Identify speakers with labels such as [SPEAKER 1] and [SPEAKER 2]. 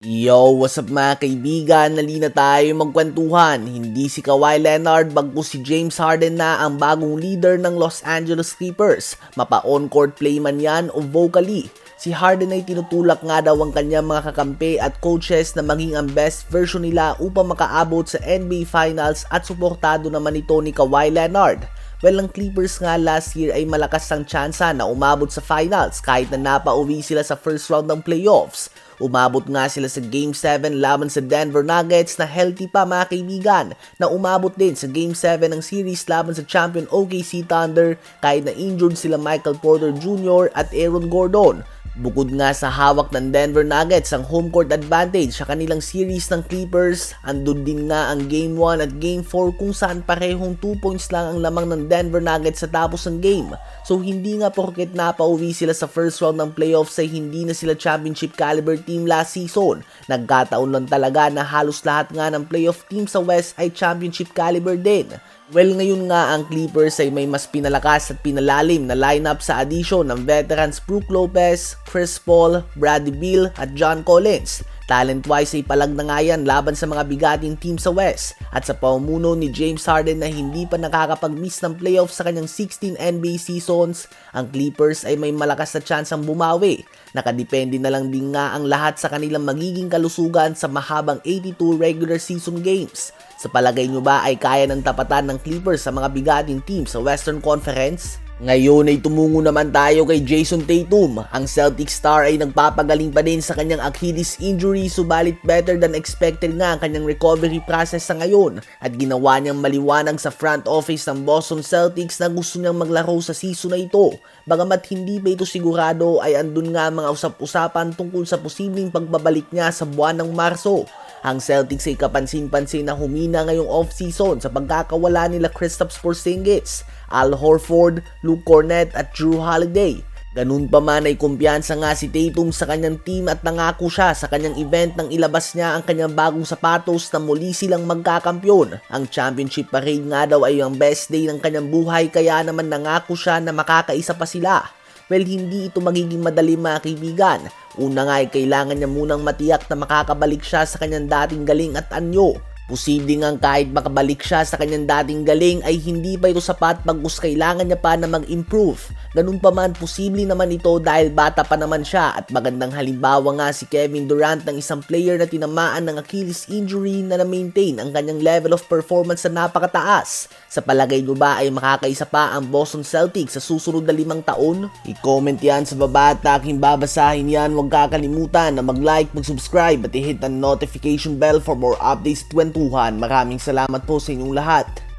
[SPEAKER 1] Yo, what's up mga kaibigan? Nalina tayo magkwentuhan. Hindi si Kawhi Leonard bagkus si James Harden na ang bagong leader ng Los Angeles Clippers. Mapa on-court play man yan o vocally. Si Harden ay tinutulak nga daw ang kanyang mga kakampi at coaches na maging ang best version nila upang makaabot sa NBA Finals at suportado naman ito ni Kawhi Leonard. Well, ang Clippers nga last year ay malakas ang tsansa na umabot sa finals kahit na napauwi sila sa first round ng playoffs. Umabot nga sila sa Game 7 laban sa Denver Nuggets na healthy pa mga kaibigan na umabot din sa Game 7 ng series laban sa champion OKC Thunder kahit na injured sila Michael Porter Jr. at Aaron Gordon. Bukod nga sa hawak ng Denver Nuggets ang home court advantage sa kanilang series ng Clippers, andun din nga ang Game 1 at Game 4 kung saan parehong 2 points lang ang lamang ng Denver Nuggets sa tapos ng game. So hindi nga porket napauwi sila sa first round ng playoffs ay hindi na sila championship caliber team last season. Nagkataon lang talaga na halos lahat nga ng playoff team sa West ay championship caliber din. Well, ngayon nga ang Clippers ay may mas pinalakas at pinalalim na lineup sa addition ng veterans Brook Lopez, Chris Paul, Bradley Beal at John Collins. Talent-wise ay palag na nga yan laban sa mga bigating team sa West at sa paumuno ni James Harden na hindi pa nakakapag-miss ng playoffs sa kanyang 16 NBA seasons, ang Clippers ay may malakas na chance ang bumawi. Nakadepende na lang din nga ang lahat sa kanilang magiging kalusugan sa mahabang 82 regular season games. Sa palagay nyo ba ay kaya ng tapatan ng Clippers sa mga bigating team sa Western Conference? Ngayon ay tumungo naman tayo kay Jason Tatum. Ang Celtic star ay nagpapagaling pa din sa kanyang Achilles injury subalit better than expected nga ang kanyang recovery process sa ngayon at ginawa niyang maliwanag sa front office ng Boston Celtics na gusto niyang maglaro sa season na ito. Bagamat hindi pa ito sigurado ay andun nga mga usap-usapan tungkol sa posibleng pagbabalik niya sa buwan ng Marso. Ang Celtics ay kapansin-pansin na humina ngayong off-season sa pagkakawala nila Kristaps Porzingis, Al Horford, Luke Cornett at Drew Holiday. Ganun pa man ay kumpiyansa nga si Tatum sa kanyang team at nangako siya sa kanyang event nang ilabas niya ang kanyang bagong sapatos na muli silang magkakampyon. Ang championship parade nga daw ay ang best day ng kanyang buhay kaya naman nangako siya na makakaisa pa sila. Well, hindi ito magiging madali mga kaibigan. Una nga ay kailangan niya munang matiyak na makakabalik siya sa kanyang dating galing at anyo. Posible nga kahit makabalik siya sa kanyang dating galing ay hindi pa ito sapat pagkus kailangan niya pa na mag-improve. Ganun pa man, posible naman ito dahil bata pa naman siya at magandang halimbawa nga si Kevin Durant ng isang player na tinamaan ng Achilles injury na na-maintain ang kanyang level of performance na napakataas. Sa palagay nyo ba ay makakaisa pa ang Boston Celtics sa susunod na limang taon? I-comment yan sa baba at aking babasahin yan. Huwag kakalimutan na mag-like, mag-subscribe at i-hit ang notification bell for more updates at kwentuhan. Maraming salamat po sa inyong lahat.